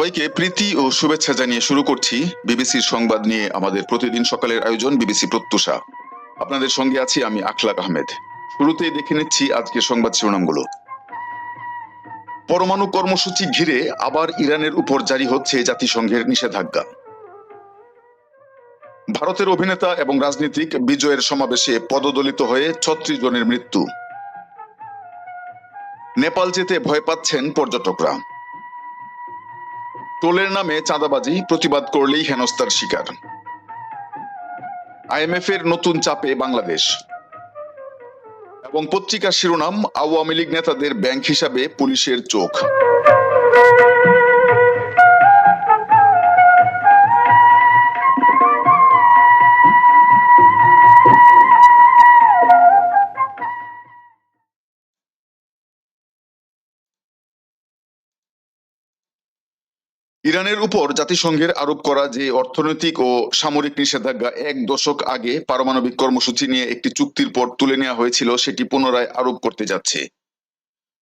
সবাইকে প্রীতি ও শুভেচ্ছা জানিয়ে শুরু করছি বিবিসির সংবাদ নিয়ে আমাদের প্রতিদিন সকালের আয়োজন বিবিসি প্রত্যুষা। আপনাদের সঙ্গে আছি আমি আখলাক আহমেদ। শুরুতেই দেখে নিচ্ছি আজকের সংবাদ শিরোনামগুলো। পরমাণু কর্মসূচি ঘিরে আবার ইরানের উপর জারি হচ্ছে জাতিসংঘের নিষেধাজ্ঞা। ভারতের অভিনেতা এবং রাজনীতিক বিজয়ের সমাবেশে পদদলিত হয়ে ছত্রিশ জনের মৃত্যু। নেপাল যেতে ভয় পাচ্ছেন পর্যটকরা। টোলের নামে চাঁদাবাজি, প্রতিবাদ করলেই হেনস্থার শিকার। আইএমএফ এর নতুন চাপে বাংলাদেশ। এবং পত্রিকার শিরোনাম, আওয়ামী লীগ নেতাদের ব্যাংক হিসাবে পুলিশের চোখ। ইরানের উপর জাতিসংঘের আরোপ করা যে অর্থনৈতিক ও সামরিক নিষেধাজ্ঞা এক দশক আগে পারমাণবিক কর্মসূচি নিয়ে একটি চুক্তির পর তুলে নেওয়া হয়েছিল, সেটি পুনরায় আরোপ করতে যাচ্ছে।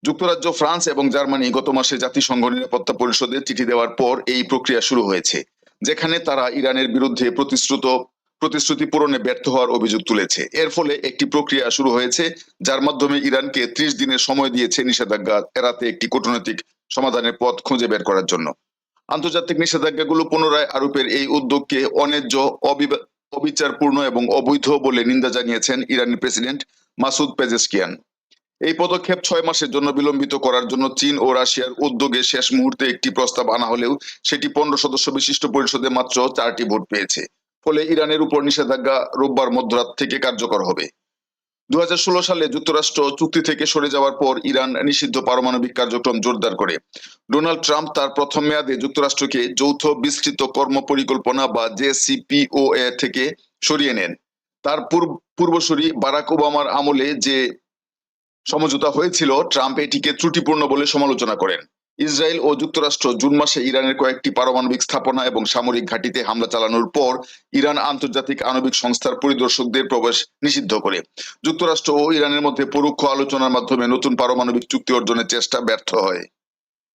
যুক্তরাজ্য, ফ্রান্স এবং জার্মানি গত মাসে জাতিসংঘ নিরাপত্তা পরিষদে চিঠি দেওয়ার পর এই প্রক্রিয়া শুরু হয়েছে, যেখানে তারা ইরানের বিরুদ্ধে প্রতিশ্রুত, প্রতিশ্রুতি পূরণে ব্যর্থ হওয়ার অভিযোগ তুলেছে। এর ফলে একটি প্রক্রিয়া শুরু হয়েছে, যার মাধ্যমে ইরানকে ত্রিশ দিনের সময় দিয়েছে নিষেধাজ্ঞা এড়াতে একটি কূটনৈতিক সমাধানের পথ খুঁজে বের করার জন্য। আন্তর্জাতিক নিষেধাজ্ঞাগুলো পুনরায় আরোপের এই উদ্যোগকে অন্যায্য অবিচারপূর্ণ এবং অবৈধ বলে নিন্দা জানিয়েছেন ইরানের প্রেসিডেন্ট মাসুদ পেজেসকিয়ান এই পদক্ষেপ ছয় মাসের জন্য বিলম্বিত করার জন্য চীন ও রাশিয়ার উদ্যোগে শেষ মুহূর্তে একটি প্রস্তাব আনা হলেও সেটি পনেরো সদস্য বিশিষ্ট পরিষদে মাত্র চারটি ভোট পেয়েছে। ফলে ইরানের উপর নিষেধাজ্ঞা রোববার মধ্যরাত থেকে কার্যকর হবে। দু হাজার ষোলো সালে যুক্তরাষ্ট্র চুক্তি থেকে সরে যাওয়ার পর ইরান নিষিদ্ধ পারমাণবিক কার্যক্রম জোরদার করে। ডোনাল্ড ট্রাম্প তার প্রথম মেয়াদে যুক্তরাষ্ট্রকে যৌথ বিস্তৃত কর্ম পরিকল্পনা বা জেসিপিওএ থেকে সরিয়ে নেন। তার পূর্ব- পূর্বসূরি বারাক ওবামার আমলে যে সমঝোতা হয়েছিল, ট্রাম্প এটিকে ত্রুটিপূর্ণ বলে সমালোচনা করেন। ইসরায়েল ও যুক্তরাষ্ট্র জুন মাসে ইরানের কয়েকটি পারমাণবিক স্থাপনা এবং সামরিক ঘাঁটিতে হামলা চালানোর পর ইরান আন্তর্জাতিক আণবিক সংস্থার পরিদর্শকদের প্রবেশ নিষিদ্ধ করে। যুক্তরাষ্ট্র ও ইরানের মধ্যে পরোক্ষ আলোচনার মাধ্যমে নতুন পারমাণবিক চুক্তি অর্জনের চেষ্টা ব্যর্থ হয়।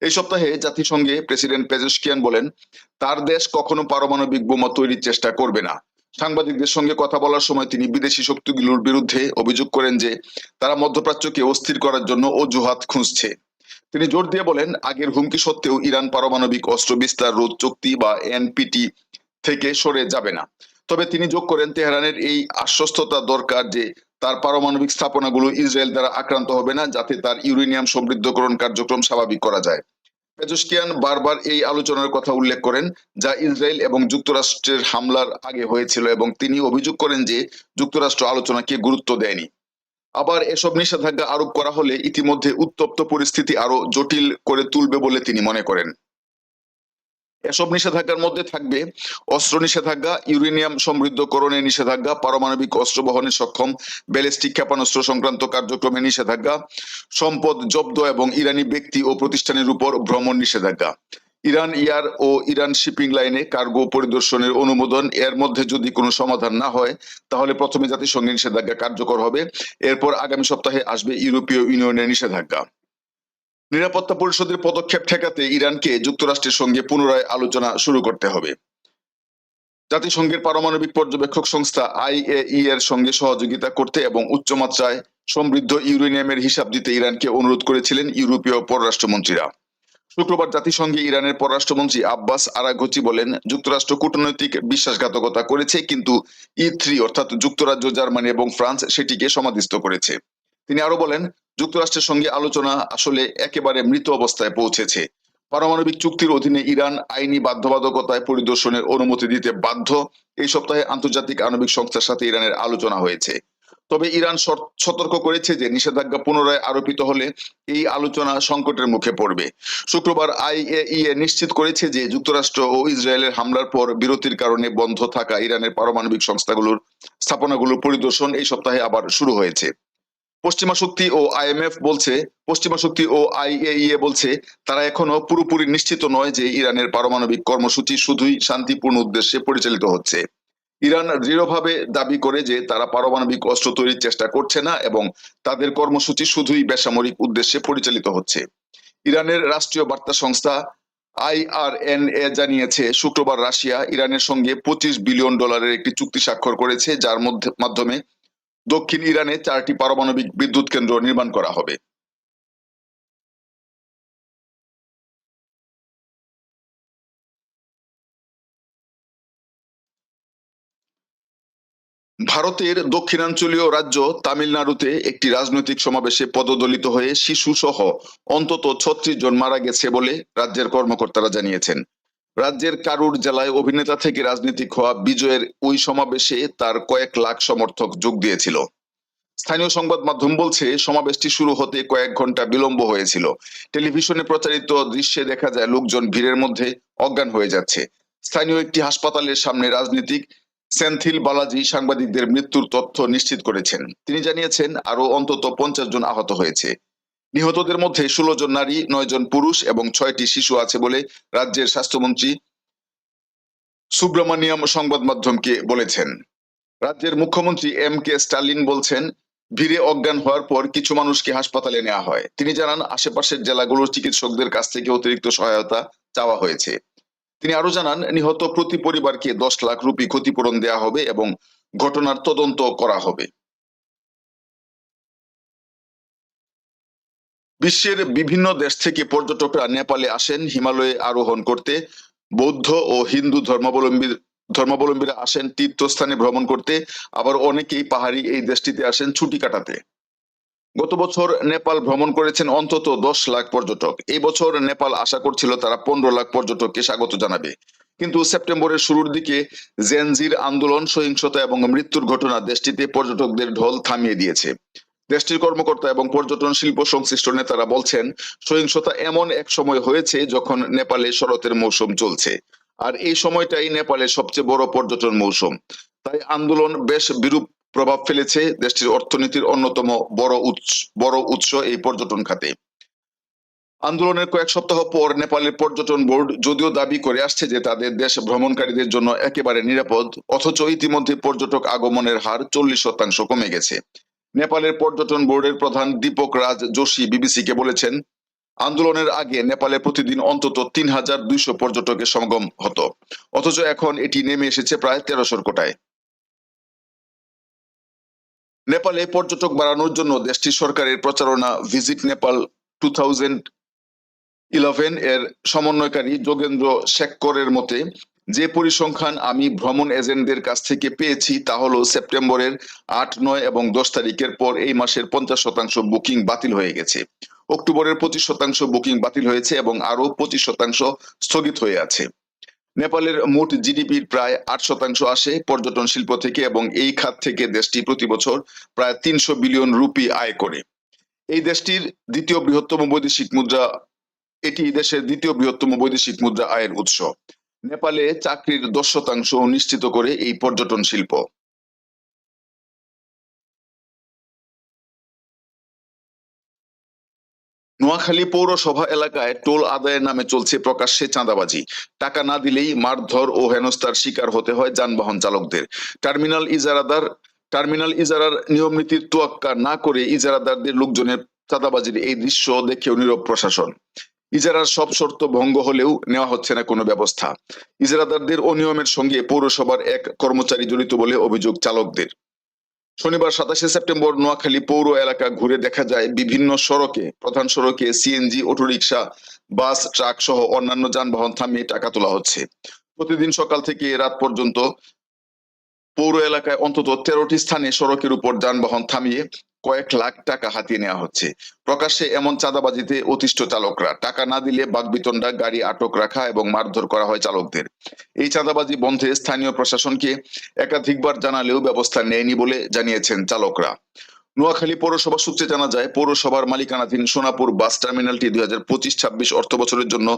এই সপ্তাহে জাতিসংঘে প্রেসিডেন্ট পেজেশকিয়ান বলেন, তার দেশ কখনো পারমাণবিক বোমা তৈরির চেষ্টা করবে না। সাংবাদিকদের সঙ্গে কথা বলার সময় তিনি বিদেশি শক্তিগুলোর বিরুদ্ধে অভিযোগ করেন যে, তারা মধ্যপ্রাচ্যকে অস্থির করার জন্য অজুহাত খুঁজছে। তিনি জোর দিয়ে বলেন, আগের হুমকি সত্ত্বেও ইরান পারমাণবিক অস্ত্র বিস্তার রোধ চুক্তি বা এনপিটি থেকে সরে যাবে না। তবে তিনি যোগ করেন, তেহরানের এই আশ্বস্ততা দরকার যে তার পারমাণবিক স্থাপনাগুলো ইসরায়েল দ্বারা আক্রান্ত হবে না, যাতে তার ইউরেনিয়াম সমৃদ্ধকরণ কার্যক্রম স্বাভাবিক করা যায়। পেজস্কিয়ান বারবার এই আলোচনার কথা উল্লেখ করেন, যা ইসরায়েল এবং যুক্তরাষ্ট্রের হামলার আগে হয়েছিল এবং তিনি অভিযোগ করেন যে যুক্তরাষ্ট্র আলোচনাকে গুরুত্ব দেয়নি। আবার এসব নিষেধাজ্ঞা আরোপ করা হলে ইতিমধ্যে উত্তপ্ত পরিস্থিতি আরও জটিল করে তুলবে বলে তিনি মনে করেন। এসব নিষেধাজ্ঞার মধ্যে থাকবে অস্ত্র নিষেধাজ্ঞা, ইউরেনিয়াম সমৃদ্ধকরণের নিষেধাজ্ঞা, পারমাণবিক অস্ত্র বহনে সক্ষম, ব্যালিস্টিক ক্ষেপণাস্ত্র সংক্রান্ত কার্যক্রমে নিষেধাজ্ঞা, সম্পদ জব্দ এবং ইরানি ব্যক্তি ও প্রতিষ্ঠানের উপর ভ্রমণ নিষেধাজ্ঞা। ইরান ইয়ার ও ইরান শিপিং লাইনে কার্গো পরিদর্শনের অনুমোদন, এর মধ্যে যদি কোনো সমাধান না হয়, তাহলে প্রথমে জাতিসংঘের নিষেধাজ্ঞা কার্যকর হবে। এরপর আগামী সপ্তাহে আসবে ইউরোপীয় ইউনিয়নের নিষেধাজ্ঞা। নিরাপত্তা পরিষদের পদক্ষেপ ঠেকাতে ইরানকে যুক্তরাষ্ট্রের সঙ্গে পুনরায় আলোচনা শুরু করতে হবে। জাতিসংঘের পারমাণবিক পর্যবেক্ষক সংস্থা আইএই এর সঙ্গে সহযোগিতা করতে এবং উচ্চমাত্রায় সমৃদ্ধ ইউরেনিয়ামের হিসাব দিতে ইরানকে অনুরোধ করেছিলেন ইউরোপীয় পররাষ্ট্রমন্ত্রীরা। শুক্রবার জাতিসংঘে ইরানের পররাষ্ট্রমন্ত্রী আব্বাস আরাঘচি বলেন, যুক্তরাষ্ট্র কূটনৈতিক বিশ্বাসঘাতকতা করেছে, কিন্তু ই থ্রি অর্থাৎ যুক্তরাজ্য, জার্মানি এবং ফ্রান্স সেটিকে সমাধিস্থ করেছে। তিনি আরও বলেন, যুক্তরাষ্ট্রের সঙ্গে আলোচনা আসলে একেবারে মৃত অবস্থায় পৌঁছেছে। পারমাণবিক চুক্তির অধীনে ইরান আইনি বাধ্যবাধকতায় পরিদর্শনের অনুমতি দিতে বাধ্য। এই সপ্তাহে আন্তর্জাতিক আণবিক সংস্থার সাথে ইরানের আলোচনা হয়েছে। তবে ইরান সতর্ক করেছে যে নিষেধাজ্ঞা পুনরায় আরোপিত হলে এই আলোচনা সংকটের মুখে পড়বে। শুক্রবার আইএইএ নিশ্চিত করেছে যে যুক্তরাষ্ট্র ও ইসরায়েলের হামলার পর বিরতির কারণে বন্ধ থাকা ইরানের পারমাণবিক সংস্থাগুলোর স্থাপনাগুলোর পরিদর্শন এই সপ্তাহে আবার শুরু হয়েছে। পশ্চিমা শক্তি ও আইএমএফ বলছে, পশ্চিমা শক্তি ও আইএইএ বলছে, তারা এখনও পুরোপুরি নিশ্চিত নয় যে ইরানের পারমাণবিক কর্মসূচি শুধুই শান্তিপূর্ণ উদ্দেশ্যে পরিচালিত হচ্ছে। ইরান দৃঢ়ভাবে দাবি করে যে তারা পারমাণবিক অস্ত্র তৈরির চেষ্টা করছে না এবং তাদের কর্মসূচি শুধুই বেসামরিক উদ্দেশ্যে পরিচালিত হচ্ছে। ইরানের রাষ্ট্রীয় বার্তা সংস্থা আইআরএনএ জানিয়েছে, শুক্রবার রাশিয়া ইরানের সঙ্গে পঁচিশ বিলিয়ন ডলারের একটি চুক্তি স্বাক্ষর করেছে, যার মধ্যে মাধ্যমে দক্ষিণ ইরানে চারটি পারমাণবিক বিদ্যুৎ কেন্দ্র নির্মাণ করা হবে। ভারতের দক্ষিণাঞ্চলীয় রাজ্য তামিলনাড়ুতে একটি রাজনৈতিক সমাবেশে পদদলিত হয়ে শিশু সহ অন্তত ছত্রিশ জন মারা গেছে বলে রাজ্যের কর্মকর্তারা জানিয়েছেন। রাজ্যের কারুর জেলায় অভিনেতা থেকে রাজনীতিক হওয়া বিজয়ের ওই সমাবেশে তার কয়েক লাখ সমর্থক যোগ দিয়েছিল। স্থানীয় সংবাদ মাধ্যম বলছে, সমাবেশটি শুরু হতে কয়েক ঘণ্টা বিলম্ব হয়েছিল। টেলিভিশনে প্রচারিত দৃশ্যে দেখা যায়, লোকজন ভিড়ের মধ্যে অজ্ঞান হয়ে যাচ্ছে। স্থানীয় একটি হাসপাতালের সামনে রাজনীতিক সেন্থিল বালাজি সাংবাদিকদের মৃত্যুর তথ্য নিশ্চিত করেছেন। তিনি জানিয়েছেন আরও অন্তত পঞ্চাশ জন আহত হয়েছে। নিহতদের মধ্যে ষোলো জন নারী, নয় জন পুরুষ এবং ছয়টি শিশু আছে বলে রাজ্যের স্বাস্থ্যমন্ত্রী সুব্রমণিয়াম সংবাদ মাধ্যমকে বলেছেন। রাজ্যের মুখ্যমন্ত্রী এম কে স্টালিন বলছেন, ভিড়ে অজ্ঞান হওয়ার পর কিছু মানুষকে হাসপাতালে নেওয়া হয়। তিনি জানান, আশেপাশের জেলাগুলোর চিকিৎসকদের কাছ থেকে অতিরিক্ত সহায়তা চাওয়া হয়েছে। তিনি আরও জানান, নিহত প্রতি পরিবারকে দশ লাখ রুপি ক্ষতিপূরণ দেওয়া হবে এবং ঘটনার তদন্ত করা হবে। বিশ্বের বিভিন্ন দেশ থেকে পর্যটকরা নেপালে আসেন, হিমালয়ে আরোহণ করতে। বৌদ্ধ ও হিন্দু ধর্মাবলম্বী, ধর্মাবলম্বীরা আসেন, তীর্থস্থানে ভ্রমণ করতে। আবার অনেকেই পাহাড়ি এই দেশটিতে আসেন ছুটি কাটাতে। গত বছর নেপাল ভ্রমণ করেছেন অন্তত দশ লাখ পর্যটক। এই বছর নেপাল আশা করছিল তারা পনেরো লাখ পর্যটককে স্বাগত জানাবে। কিন্তু সেপ্টেম্বরের শুরুর দিকে জেনজির আন্দোলন, সহিংসতা এবং মৃত্যুর ঘটনা দেশটিতে পর্যটকদের ঢল থামিয়ে দিয়েছে। দেশটির কর্মকর্তা এবং পর্যটন শিল্প সংশ্লিষ্ট নেতারা বলছেন, সহিংসতা এমন এক সময় হয়েছে যখন নেপালে শরতের মৌসুম চলছে। আর এই সময়টাই নেপালের সবচেয়ে বড় পর্যটন মৌসুম। তাই আন্দোলন বেশ বিরূপ প্রভাব ফেলেছে দেশটির অর্থনীতির অন্যতম বড় উৎস বড় উৎস এই পর্যটন খাতে। আন্দোলনের কয়েক সপ্তাহ পর নেপালের পর্যটন বোর্ড যদিও দাবি করে আসছে যে তাদের দেশ ভ্রমণকারীদের জন্য একেবারে নিরাপদ, অথচ ইতিমধ্যে পর্যটক আগমনের হার চল্লিশ শতাংশ কমে গেছে। নেপালের পর্যটন বোর্ডের প্রধান দীপক রাজ যোশী বিবিসিকে বলেছেন, আন্দোলনের আগে নেপালে প্রতিদিন অন্তত তিন হাজার দুইশো পর্যটকের সমাগম হতো, অথচ এখন এটি নেমে এসেছে প্রায় তেরোশোর কোটায়। নেপালে পর্যটক বাড়ানোর জন্য দেশটির সরকারের প্রচারণা visit Nepal two thousand eleven এর সমন্বয়কারী যোগেন্দ্র শেখকরের মতে, যে পরিসংখ্যান আমি ভ্রমণ এজেন্টদের কাছ থেকে পেয়েছি তা হলো সেপ্টেম্বরের আট, নয় এবং দশ তারিখের পর এই মাসের পঞ্চাশ শতাংশ বুকিং বাতিল হয়ে গেছে। অক্টোবরের পঁচিশ শতাংশ বুকিং বাতিল হয়েছে এবং আরও পঁচিশ শতাংশ স্থগিত হয়ে আছে। নেপালের মোট জিডিপির প্রায় আট শতাংশ আসে পর্যটন শিল্প থেকে এবং এই খাত থেকে দেশটি প্রতি বছর প্রায় তিনশো বিলিয়ন রুপি আয় করে। এই দেশটির দ্বিতীয় বৃহত্তম বৈদেশিক মুদ্রা, এটি দেশের দ্বিতীয় বৃহত্তম বৈদেশিক মুদ্রা আয়ের উৎস। নেপালে চাকরির দশ শতাংশ নিশ্চিত করে এই পর্যটন শিল্প। নোয়াখালী পৌরসভা এলাকায় টোল আদায়ের নামে চলছে প্রকাশ্যে চাঁদাবাজি। টাকা না দিলেই মারধর ও হেনস্থার শিকার হতে হয় যানবাহন চালকদের। টার্মিনাল ইজারাদার টার্মিনাল ইজারার নিয়ম নীতির তোয়াক্কা না করে ইজারাদারদের লোকজনের চাঁদাবাজির এই দৃশ্য দেখেও নীরব প্রশাসন। ইজারার সব শর্ত ভঙ্গ হলেও নেওয়া হচ্ছে না কোনো ব্যবস্থা। ইজারাদারদের অনিয়মের সঙ্গে পৌরসভার এক কর্মচারী জড়িত বলে অভিযোগ চালকদের। শনিবার সাতাশে সেপ্টেম্বর নোয়াখালী পৌর এলাকা ঘুরে দেখা যায় বিভিন্ন সড়কে, প্রধান সড়কে সিএনজি, অটোরিকশা, বাস, ট্রাক সহ অন্যান্য যানবাহন থামিয়ে টাকা তোলা হচ্ছে। প্রতিদিন সকাল থেকে রাত পর্যন্ত পৌর এলাকায় অন্তত তেরোটি স্থানে সড়কের উপর যানবাহন থামিয়ে কয়েক লাখ টাকা হাতিয়ে নেওয়া হচ্ছে। প্রকাশ্যে এমন চাঁদাবাজিতে অতিষ্ঠ চালকরা। টাকা না দিলে বাগবিতণ্ডা, গাড়ি আটক রাখা এবং মারধর করা হয় চালকদের। এই চাঁদাবাজি বন্ধে স্থানীয় প্রশাসনকে একাধিকবার জানালেও ব্যবস্থা নেয়নি বলে জানিয়েছেন চালকরা। নোয়াখালী পৌরসভা সূত্রে জানা যায়, পৌরসভার মালিকানাধীন সোনাপুর বাস টার্মিনালটি দুই হাজার পঁচিশ, ছাব্বিশ অর্থ বছরের জন্য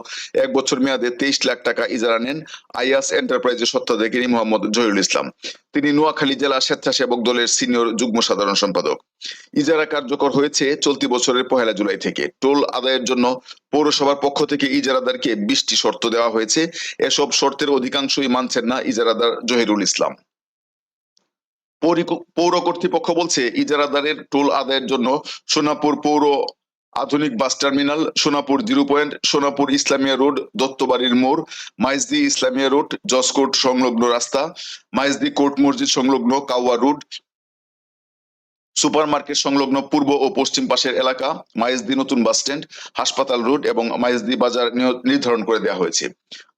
এক বছর মেয়াদে তেইশ লাখ টাকা ইজারা নেন আইয়াস এন্টারপ্রাইজের সত্ত্বাধিকারী মোহাম্মদ জহিরুল ইসলাম। তিনি নোয়াখালী জেলা স্বেচ্ছাসেবক দলের সিনিয়র যুগ্ম সাধারণ সম্পাদক। ইজারা কার্যকর হয়েছে চলতি বছরের পহেলা জুলাই থেকে। টোল আদায়ের জন্য পৌরসভার পক্ষ থেকে ইজারাদারকে বিশটি শর্ত দেওয়া হয়েছে। এসব শর্তের অধিকাংশই মানছেন না ইজারাদার জহিরুল ইসলাম। পৌর কর্তৃপক্ষ বলছে, ইজারাদারের টোল আদায়ের জন্য সোনাপুর পৌর আধুনিক bus terminal, Sonapur zero point, Sonapur Islamia road, দত্তবাড়ির মোড়, মাইজদি ইসলামিয়া রোড জসকোট সংলগ্ন রাস্তা, মাইজদি কোর্ট মসজিদ সংলগ্ন কাওয়া রোড সুপার মার্কেট সংলগ্ন পূর্ব ও পশ্চিম পাশের এলাকা, মাইজদি নতুন বাস স্ট্যান্ড, হাসপাতাল রোড এবং মাইজদি বাজার নির্ধারণ করে দেওয়া হয়েছে।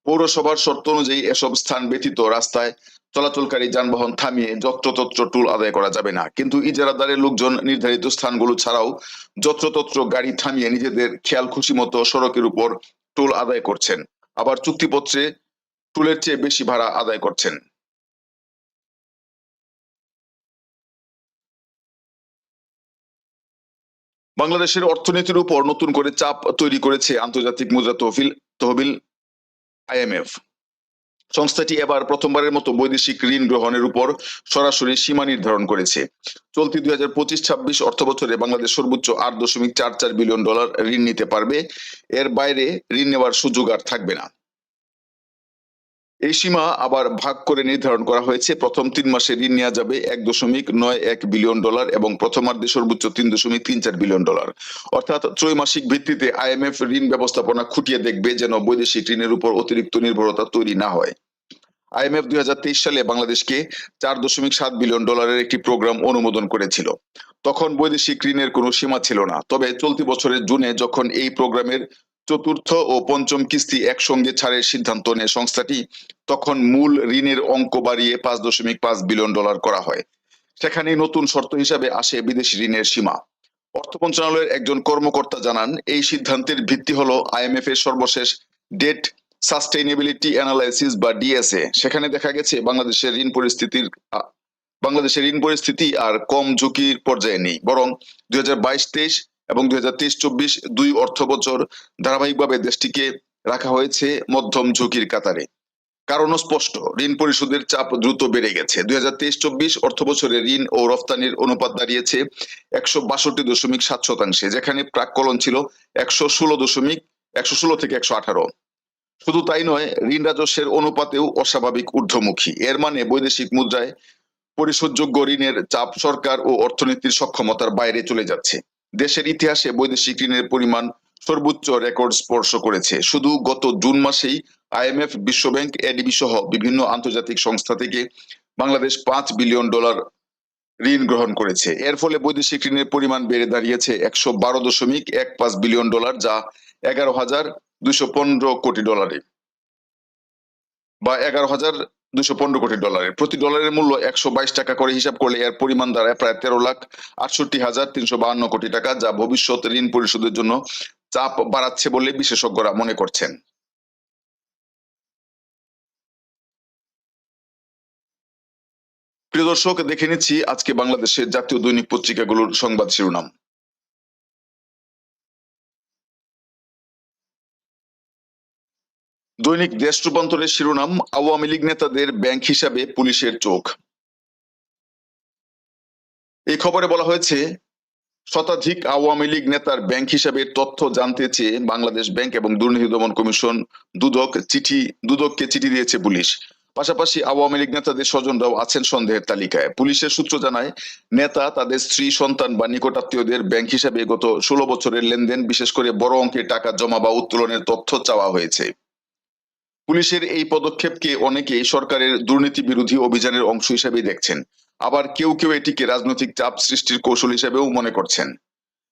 পৌরসভার শর্ত অনুযায়ী এসব স্থান ব্যতীত রাস্তায় চলাচলকারী যানবাহন থামিয়ে যত্রতত্র টুল আদায় করা যাবে না। কিন্তু ইজারাদারের লোকজন নির্ধারিত স্থানগুলো ছাড়াও যত্রতত্র গাড়ি থামিয়ে নিজেদের খেয়াল খুশি মতো সড়কের উপর টোল আদায় করছেন। আবার চুক্তিপত্রে টুলের চেয়ে বেশি ভাড়া আদায় করছেন। বাংলাদেশের অর্থনীতির উপর নতুন করে চাপ তৈরি করেছে আন্তর্জাতিক মুদ্রা তহবিল তহবিল আইএমএফ সংস্থাটি এবার প্রথমবারের মতো বৈদেশিক ঋণ গ্রহণের উপর সরাসরি সীমা নির্ধারণ করেছে। চলতি দুই হাজার পঁচিশ ছাব্বিশ অর্থ বছরে বাংলাদেশ সর্বোচ্চ আট দশমিক চার চার বিলিয়ন ডলার ঋণ নিতে পারবে। এর বাইরে ঋণ নেওয়ার সুযোগ আর থাকবে না। এই সীমা আবার ভাগ করে নির্ধারণ করা হয়েছে। প্রথম তিন মাসে ঋণ নেওয়া যাবে এক দশমিক নয় এক বিলিয়ন ডলার এবং প্রথমার্ধে সর্বোচ্চ তিন দশমিক তিন চার বিলিয়ন ডলার। অর্থাৎ ত্রৈমাসিক ভিত্তিতে আইএমএফ ঋণ ব্যবস্থাপনা খুঁটিয়ে দেখবে যেন বৈদেশিক ঋণের উপর অতিরিক্ত নির্ভরতা তৈরি না হয়। আইএমএফ দুই হাজার তেইশ সালে বাংলাদেশকে চার দশমিক সাত বিলিয়ন ডলারের একটি প্রোগ্রাম অনুমোদন করেছিল। তখন বৈদেশিক ঋণের কোনো সীমা ছিল না। তবে চলতি বছরের জুনে যখন এই প্রোগ্রামের চতুর্থ ও পঞ্চম কিস্তি একসঙ্গে ছাড়ের সিদ্ধান্ত নেয় সংস্থাটি। তখন মূল ঋণের অঙ্ক বাড়িয়ে পাঁচ দশমিক পাঁচ বিলিয়ন ডলার করা হয়। সেখানে নতুন শর্ত হিসাবে আসে বিদেশি ঋণের সীমা। অর্থ মন্ত্রণালয়ের একজন কর্মকর্তা জানান, এই সিদ্ধান্তের ভিত্তি হলো আইএমএফ এর সর্বশেষ ডেট সাস্টেইনেবিলিটি অ্যানালাইসিস বা ডিএসএ। সেখানে দেখা গেছে, বাংলাদেশের ঋণ পরিস্থিতির বাংলাদেশের ঋণ পরিস্থিতি আর কম ঝুঁকির পর্যায়ে নেই। বরং দুই হাজার বাইশ তেইশ এবং দুই হাজার তেইশ চব্বিশ দুই অর্থ বছর ধারাবাহিকভাবে দেশটিকে রাখা হয়েছে মধ্যম ঝুঁকির কাতারে। কারণও স্পষ্ট, ঋণ পরিশোধের চাপ দ্রুত বেড়ে গেছে। দুই হাজার তেইশ চব্বিশ অর্থ বছরে ঋণ ও রফতানির অনুপাত দাঁড়িয়েছে একশো বাষট্টি দশমিক সাত শতাংশে, যেখানে প্রাক্কলন ছিল একশো ষোলো দশমিক, একশো ষোলো থেকে একশো আঠারো। শুধু তাই নয়, ঋণ রাজস্বের অনুপাতেও অস্বাভাবিক ঊর্ধ্বমুখী। এর মানে বৈদেশিক মুদ্রায় পরিশোধযোগ্য ঋণের চাপ সরকার ও অর্থনীতির সক্ষমতার বাইরে চলে যাচ্ছে। দেশের ইতিহাসে বৈদেশিক ঋণের পরিমাণ সর্বোচ্চ রেকর্ড স্পর্শ করেছে। শুধু গত জুন মাসেই আইএমএফ, বিশ্বব্যাংক, এডিবি সহ বিভিন্ন আন্তর্জাতিক সংস্থা থেকে বাংলাদেশ পাঁচ বিলিয়ন ডলার ঋণ গ্রহণ করেছে। এর ফলে বৈদেশিক ঋণের পরিমাণ বেড়ে দাঁড়িয়েছে একশো বারো দশমিক এক পাঁচ বিলিয়ন ডলার, যা এগারো হাজার দুইশো পনেরো কোটি ডলারে বা এগারো হাজার দুশো পনেরো কোটি ডলারের। প্রতি ডলারের মূল্য একশো বাইশ টাকা করে হিসাব করলে এর পরিমাণ দাঁড়ায় প্রায় তেরো লাখ আটষট্টি হাজার তিনশো বাহান্ন কোটি টাকা, যা ভবিষ্যৎ ঋণ পরিশোধের জন্য চাপ বাড়াচ্ছে বলে বিশেষজ্ঞরা মনে করছেন। প্রিয় দর্শক, দেখে নিচ্ছি আজকে বাংলাদেশের জাতীয় দৈনিক পত্রিকাগুলোর সংবাদ শিরোনাম। দৈনিক দেশ রূপান্তরের শিরোনাম, আওয়ামী লীগ নেতাদের ব্যাংক হিসাবে পুলিশের চোখ। এই খবরে বলা হয়েছে, শতাধিক আওয়ামী লীগ নেতার ব্যাংক হিসাবে তথ্য জানতে চেয়ে বাংলাদেশ ব্যাংক এবং দুর্নীতি দমন কমিশন দুদক চিঠি, দুদককে চিঠি দিয়েছে পুলিশ। পাশাপাশি আওয়ামী লীগ নেতাদের স্বজনরাও আছেন সন্দেহের তালিকায়। পুলিশের সূত্র জানায়, নেতা তাদের স্ত্রী, সন্তান বা নিকটাত্মীয়দের ব্যাংক হিসাবে গত ষোলো বছরের লেনদেন, বিশেষ করে বড় অঙ্কের টাকা জমা বা উত্তোলনের তথ্য চাওয়া হয়েছে। পুলিশের এই পদক্ষেপকে অনেকেই সরকারের দুর্নীতি বিরোধী অভিযানের অংশ হিসেবেই দেখছেন। আবার কেউ কেউ এটিকে রাজনৈতিক চাপ সৃষ্টির কৌশল হিসেবেও মনে করছেন।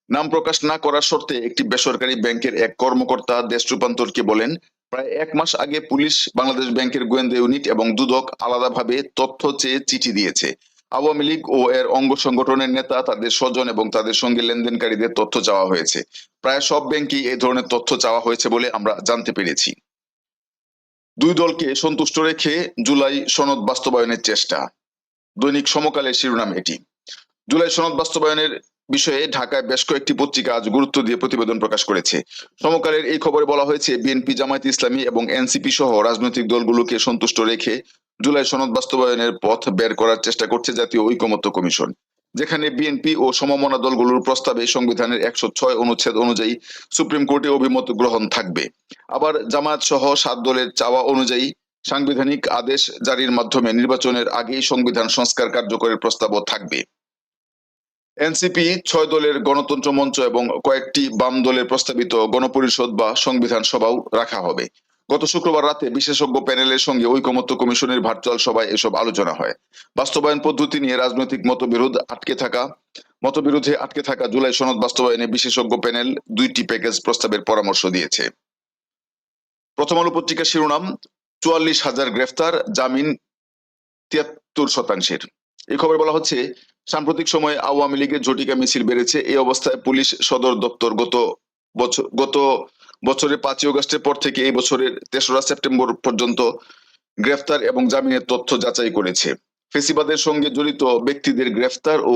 নাম প্রকাশ না করার শর্তে একটি বেসরকারি ব্যাংকের এক কর্মকর্তা দেশ রূপান্তরকে বলেন, প্রায় এক মাস আগে পুলিশ বাংলাদেশ ব্যাংকের গোয়েন্দা ইউনিট এবং দুদক আলাদাভাবে তথ্য চেয়ে চিঠি দিয়েছে। আওয়ামী লীগ ও এর অঙ্গ সংগঠনের নেতা, তাদের স্বজন এবং তাদের সঙ্গে লেনদেনকারীদের তথ্য চাওয়া হয়েছে। প্রায় সব ব্যাংকেই এই ধরনের তথ্য চাওয়া হয়েছে বলে আমরা জানতে পেরেছি। দুই দলকে সন্তুষ্ট রেখে জুলাই সনদ বাস্তবায়নের চেষ্টা। দৈনিক সমকালের শিরোনাম এটি। জুলাই সনদ বাস্তবায়নের বিষয়ে ঢাকায় বেশ কয়েকটি পত্রিকা আজ গুরুত্ব দিয়ে প্রতিবেদন প্রকাশ করেছে। সমকালের এই খবরে বলা হয়েছে, বিএনপি, জামায়াত ইসলামী এবং এনসিপি সহ রাজনৈতিক দলগুলোকে সন্তুষ্ট রেখে জুলাই সনদ বাস্তবায়নের পথ বের করার চেষ্টা করছে জাতীয় ঐকমত্য কমিশন। যেখানে বিএনপি ও সমমনা দলগুলোর প্রস্তাবে সংবিধানের একশো ছয় অনুচ্ছেদ অনুযায়ী সুপ্রিম কোর্টে অভিমত গ্রহণ থাকবে। আবার জামায়াত সহ সাত দলের চাওয়া অনুযায়ী সাংবিধানিক আদেশ জারির মাধ্যমে নির্বাচনের আগেই সংবিধান সংস্কার কার্যকরের প্রস্তাবও থাকবে। এনসিপি ছয় দলের গণতন্ত্র মঞ্চ এবং কয়েকটি বাম দলের প্রস্তাবিত গণপরিষদ বা সংবিধান সভাও রাখা হবে। গত শুক্রবার রাতে বিশেষজ্ঞ প্যানেলের সঙ্গে ঐকমত্য কমিশনের ভার্চুয়াল সভায় এসব আলোচনা হয়। বাস্তবায়ন পদ্ধতি নিয়ে রাজনৈতিক মতবিরোধ আটকে থাকা, মতবিরোধে আটকে থাকা জুলাই সনদ বাস্তবায়নে বিশেষজ্ঞ প্যানেল দুইটি প্যাকেজ প্রস্তাবের পরামর্শ দিয়েছে। প্রথম আলো পত্রিকার শিরোনাম, চুয়াল্লিশ হাজার গ্রেফতার, জামিন তিয়াত্তর শতাংশের। এই খবর বলা হচ্ছে, সাম্প্রতিক সময়ে আওয়ামী লীগের ঝটিকা মিছিল বেড়েছে। এই অবস্থায় পুলিশ সদর দপ্তর গত বছর, গত বছরের পাঁচই অগস্টের পর থেকে এই বছরের তেসরা সেপ্টেম্বর পর্যন্ত গ্রেফতার এবং জামিনের তথ্য যাচাই করেছে। ফেসিবাদের সঙ্গে জড়িত ব্যক্তিদের গ্রেফতার ও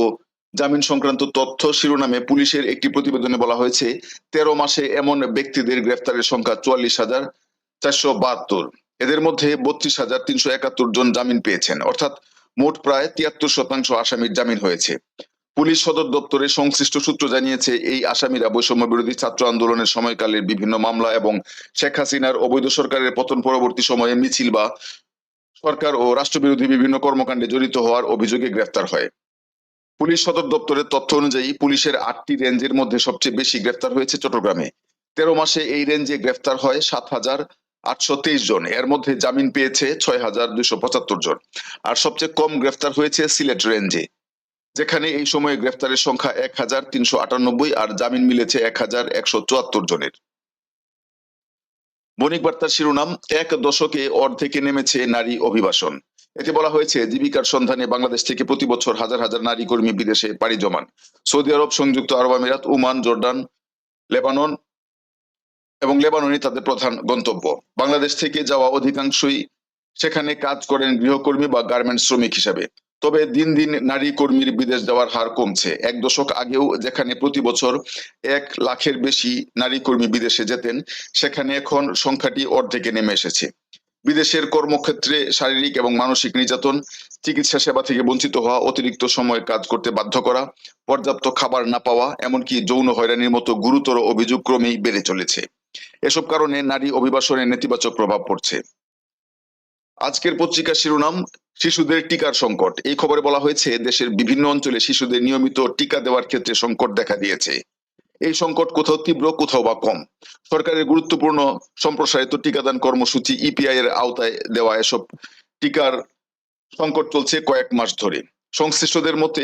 জামিন সংক্রান্ত তথ্য শিরোনামে পুলিশের একটি প্রতিবেদনে বলা হয়েছে, তেরো মাসে এমন ব্যক্তিদের গ্রেফতারের সংখ্যা চুয়াল্লিশ হাজার চারশো বাহাত্তর। এদের মধ্যে বত্রিশ হাজার তিনশো একাত্তর জন জামিন পেয়েছেন, অর্থাৎ মোট প্রায় তিয়াত্তর শতাংশ আসামির জামিন হয়েছে। পুলিশ সদর দপ্তরের সংশ্লিষ্ট সূত্র জানিয়েছে, এই আসামিরা বৈষম্য বিরোধী ছাত্র আন্দোলনের সময়কালের বিভিন্ন মামলা এবং শেখ হাসিনার অবৈধ সরকারের পতন পরবর্তী সময়ে মিছিল বা সরকার ও রাষ্ট্রবিরোধী বিভিন্ন কর্মকাণ্ডে জড়িত হওয়ার অভিযোগে গ্রেফতার হয়। পুলিশ সদর দপ্তরের তথ্য অনুযায়ী পুলিশের আটটি রেঞ্জের মধ্যে সবচেয়ে বেশি গ্রেফতার হয়েছে চট্টগ্রামে। তেরো মাসে এই রেঞ্জে গ্রেফতার হয় সাত হাজার আটশো তেইশ জন। এর মধ্যে জামিন পেয়েছে ছয় হাজার দুইশো পঁচাত্তর জন। আর সবচেয়ে কম গ্রেফতার হয়েছে সিলেট রেঞ্জে। যেখানে এই সময়ে গ্রেফতারের সংখ্যা এক হাজার তিনশো আটানব্বই আর জামিন মিলেছে এক হাজার একশো চুয়াত্তর জনের। বণিক বার্তার শিরোনাম, এক দশকে অর্ধেকে নেমেছে নারী অভিবাসন। এতে বলা হয়েছে, জীবিকার সন্ধানে বাংলাদেশ থেকে প্রতি বছর হাজার হাজার নারী কর্মী বিদেশে পাড়ি জমান। সৌদি আরব, সংযুক্ত আরব আমিরাত, ওমান জর্ডান লেবানন এবং লেবাননই তাদের প্রধান গন্তব্য। বাংলাদেশ থেকে যাওয়া অধিকাংশই সেখানে কাজ করেন গৃহকর্মী বা গার্মেন্টস শ্রমিক হিসাবে। তবে দিন দিন নারী কর্মীর বিদেশ যাওয়ার হার কমছে। এক দশক আগেও যেখানে প্রতি বছর এক লাখের বেশি নারী কর্মী বিদেশে যেতেন, সেখানে এখন সংখ্যাটি অর্ধেকে নেমে এসেছে। বিদেশের কর্মক্ষেত্রে শারীরিক এবং মানসিক নির্যাতন, চিকিৎসা সেবা থেকে বঞ্চিত হওয়া, অতিরিক্ত সময় কাজ করতে বাধ্য করা, পর্যাপ্ত খাবার না পাওয়া, এমনকি যৌন হয়রানির মতো গুরুতর অভিযোগ ক্রমেই বেড়ে চলেছে। এসব কারণে নারী অভিবাসনের নেতিবাচক প্রভাব পড়ছে। আজকের পত্রিকার শিরোনাম, শিশুদের টিকার সংকট। এই খবরে বলা হয়েছে, দেশের বিভিন্ন অঞ্চলে শিশুদের নিয়মিত টিকা দেওয়ার ক্ষেত্রে সংকট দেখা দিয়েছে। এই সংকট কোথাও তীব্র, কোথাও বা কম। সরকারের গুরুত্বপূর্ণ সম্প্রসারিত টিকাদান কর্মসূচি ইপিআই এর আওতায় দেওয়া এসব টিকার সংকট চলছে কয়েক মাস ধরে। সংশ্লিষ্টদের মতে,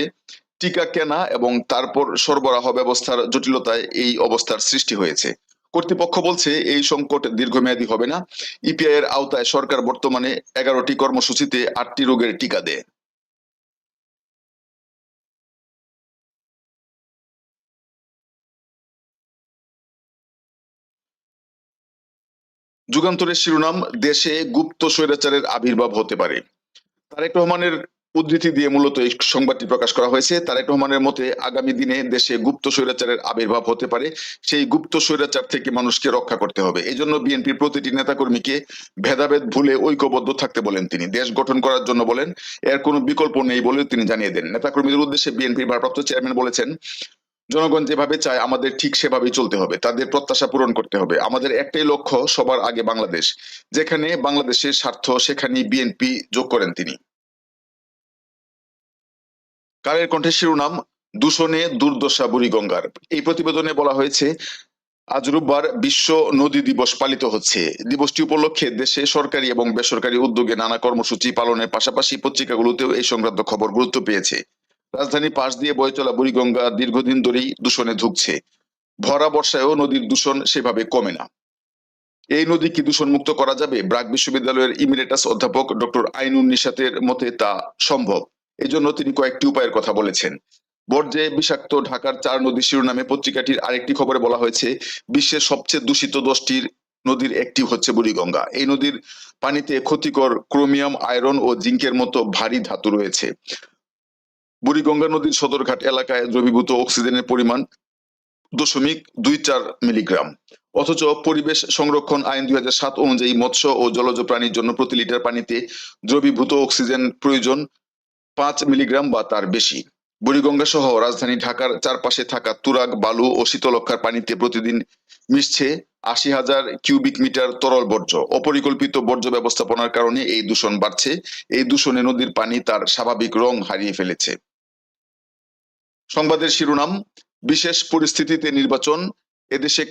টিকা কেনা এবং তারপর সরবরাহ ব্যবস্থার জটিলতায় এই অবস্থার সৃষ্টি হয়েছে। কর্তৃপক্ষ বলছে, এই সংকট দীর্ঘমেয়াদী হবে না। ইপিআই এর আওতায় সরকার বর্তমানে এগারোটি কর্মসূচিতে আটটি রোগের টিকা দেয়। যুগান্তরের শিরোনাম, দেশে গুপ্ত স্বৈরাচারের আবির্ভাব হতে পারে। তারেক রহমানের উদ্ধৃতি দিয়ে মূলত এই সংবাদটি প্রকাশ করা হয়েছে। তারেক রহমানের মতে, আগামী দিনে দেশে গুপ্ত স্বৈরাচারের আবির্ভাব হতে পারে। সেই গুপ্ত স্বৈরাচার থেকে মানুষকে রক্ষা করতে হবে। এই জন্য বিএনপির প্রতিটি নেতাকর্মীকে ভেদাভেদ ভুলে ঐক্যবদ্ধ থাকতে বলেন তিনি। দেশ গঠন করার জন্য বলেন, এর কোনো বিকল্প নেই বলে তিনি জানিয়ে দেন। নেতাকর্মীদের উদ্দেশ্যে বিএনপির ভারপ্রাপ্ত চেয়ারম্যান বলেছেন, জনগণ যেভাবে চায়, আমাদের ঠিক সেভাবেই চলতে হবে। তাদের প্রত্যাশা পূরণ করতে হবে। আমাদের একটাই লক্ষ্য, সবার আগে বাংলাদেশ। যেখানে বাংলাদেশের স্বার্থ, সেখানেই বিএনপি যোগ করেন তিনি। কালের কণ্ঠের শিরোনাম, দূষণে দুর্দশা বুড়িগঙ্গার। এই প্রতিবেদনে বলা হয়েছে, আজ রোববার বিশ্ব নদী দিবস পালিত হচ্ছে। দিবসটি উপলক্ষে দেশে সরকারি এবং বেসরকারি উদ্যোগে নানা কর্মসূচি পালনের পাশাপাশি পত্রিকাগুলোতেও এই সংক্রান্ত খবর গুরুত্ব পেয়েছে। রাজধানী পাশ দিয়ে বয়ে চলা বুড়িগঙ্গা দীর্ঘদিন ধরেই দূষণে ধুকছে। ভরা বর্ষায়ও নদীর দূষণ সেভাবে কমে না। এই নদী কি দূষণ মুক্ত করা যাবে? ব্রাক বিশ্ববিদ্যালয়ের ইমিরেটাস অধ্যাপক ডক্টর আইনুন নিশাতের মতে তা সম্ভব। এই জন্য তিনি কয়েকটি উপায়ের কথা বলেছেন। বর্জ্যে বিষাক্ত ঢাকার চার নদী শিরোনামে পত্রিকাটির আরেকটি খবরে বলা হয়েছে, বিশ্বের সবচেয়ে দূষিত দশটির নদীর একটি হচ্ছে বুড়িগঙ্গা। এই নদীর পানিতে ক্ষতিকর ক্রোমিয়াম, আয়রন ও জিঙ্কের মতো ভারী ধাতু রয়েছে। বুড়িগঙ্গা নদীর সদরঘাট এলাকায় দ্রবীভূত অক্সিজেনের পরিমাণ দশমিক দুই চার মিলিগ্রাম। অথচ পরিবেশ সংরক্ষণ আইন দুই অনুযায়ী মৎস্য ও জলজ প্রাণীর জন্য প্রতি লিটার পানিতে দ্রবীভূত অক্সিজেন প্রয়োজন পাঁচ মিলিগ্রাম বা তার বেশি। বুড়িগঙ্গা সহ রাজধানী ঢাকার চারপাশে থাকা তুরাগ, বালু ও শীতলক্ষার পানিতে প্রতিদিন মিশছে আশি হাজার কিউবিক মিটার তরল বর্জ্য। অপরিকল্পিত বর্জ্য ব্যবস্থাপনার কারণে এই দূষণ বাড়ছে। এই দূষণে নদীর পানি তার স্বাভাবিক রং হারিয়ে ফেলেছে। সংবাদের শিরোনাম, বিশেষ পরিস্থিতিতে নির্বাচন, এদেশে